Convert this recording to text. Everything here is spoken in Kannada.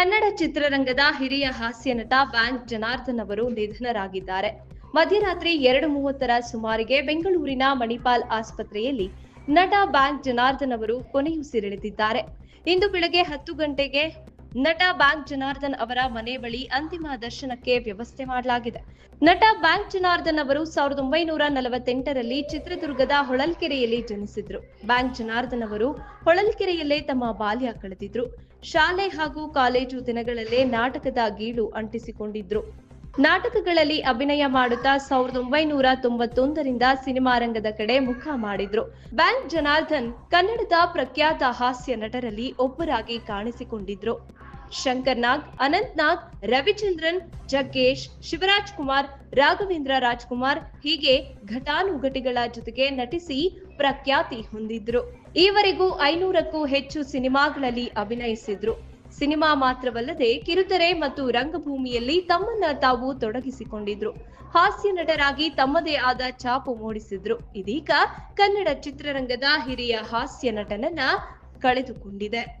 ಕನ್ನಡ ಚಿತ್ರರಂಗದ ಹಿರಿಯ ಹಾಸ್ಯ ನಟ ಬ್ಯಾಂಕ್ ಜನಾರ್ದನ್ ಅವರು ನಿಧನರಾಗಿದ್ದಾರೆ. ಮಧ್ಯರಾತ್ರಿ ಎರಡು ಮೂವತ್ತರ ಸುಮಾರಿಗೆ ಬೆಂಗಳೂರಿನ ಮಣಿಪಾಲ್ ಆಸ್ಪತ್ರೆಯಲ್ಲಿ ನಟ ಬ್ಯಾಂಕ್ ಜನಾರ್ದನ್ ಅವರು ಕೊನೆಯುಸಿರೆಳೆದಿದ್ದಾರೆ. ಇಂದು ಬೆಳಗ್ಗೆ ಹತ್ತು ಗಂಟೆಗೆ ನಟ ಬ್ಯಾಂಕ್ ಜನಾರ್ದನ್ ಅವರ ಮನೆ ಬಳಿ ಅಂತಿಮ ದರ್ಶನಕ್ಕೆ ವ್ಯವಸ್ಥೆ ಮಾಡಲಾಗಿದೆ. ನಟ ಬ್ಯಾಂಕ್ ಜನಾರ್ದನ್ ಅವರು ಸಾವಿರದ ಒಂಬೈನೂರ ನಲವತ್ತೆಂಟರಲ್ಲಿ ಚಿತ್ರದುರ್ಗದ ಹೊಳಲ್ಕೆರೆಯಲ್ಲಿ ಜನಿಸಿದ್ರು. ಬ್ಯಾಂಕ್ ಜನಾರ್ದನ್ ಅವರು ಹೊಳಲ್ಕೆರೆಯಲ್ಲೇ ತಮ್ಮ ಬಾಲ್ಯ ಕಳೆದಿದ್ರು. ಶಾಲೆ ಹಾಗೂ ಕಾಲೇಜು ದಿನಗಳಲ್ಲೇ ನಾಟಕದ ಗೀಳು ಅಂಟಿಸಿಕೊಂಡಿದ್ರು. ನಾಟಕಗಳಲ್ಲಿ ಅಭಿನಯ ಮಾಡುತ್ತಾ ಸಾವಿರದ ಒಂಬೈನೂರ ತೊಂಬತ್ತೊಂದರಿಂದ ಸಿನಿಮಾ ರಂಗದ ಕಡೆ ಮುಖ ಮಾಡಿದ್ರು. ಬ್ಯಾಂಕ್ ಜನಾರ್ದನ್ ಕನ್ನಡದ ಪ್ರಖ್ಯಾತ ಹಾಸ್ಯ ನಟರಲ್ಲಿ ಒಬ್ಬರಾಗಿ ಕಾಣಿಸಿಕೊಂಡಿದ್ರು. ಶಂಕರ್ ನಾಗ್, ಅನಂತ್ ನಾಗ್, ರವಿಚಂದ್ರನ್, ಜಗ್ಗೇಶ್, ಶಿವರಾಜ್ ಕುಮಾರ್, ರಾಘವೇಂದ್ರ ರಾಜ್ಕುಮಾರ್ ಹೀಗೆ ಘಟಾನುಘಟಿಗಳ ಜೊತೆಗೆ ನಟಿಸಿ ಪ್ರಖ್ಯಾತಿ ಹೊಂದಿದ್ರು. ಈವರೆಗೂ ಐನೂರಕ್ಕೂ ಹೆಚ್ಚು ಸಿನಿಮಾಗಳಲ್ಲಿ ಅಭಿನಯಿಸಿದ್ರು. ಸಿನಿಮಾ ಮಾತ್ರವಲ್ಲದೆ ಕಿರುತೆರೆ ಮತ್ತು ರಂಗಭೂಮಿಯಲ್ಲಿ ತಮ್ಮನ್ನ ತಾವು ತೊಡಗಿಸಿಕೊಂಡಿದ್ರು. ಹಾಸ್ಯ ನಟರಾಗಿ ತಮ್ಮದೇ ಆದ ಛಾಪು ಮೂಡಿಸಿದ್ರು. ಇದೀಗ ಕನ್ನಡ ಚಿತ್ರರಂಗದ ಹಿರಿಯ ಹಾಸ್ಯ ನಟನನ್ನ ಕಳೆದುಕೊಂಡಿದೆ.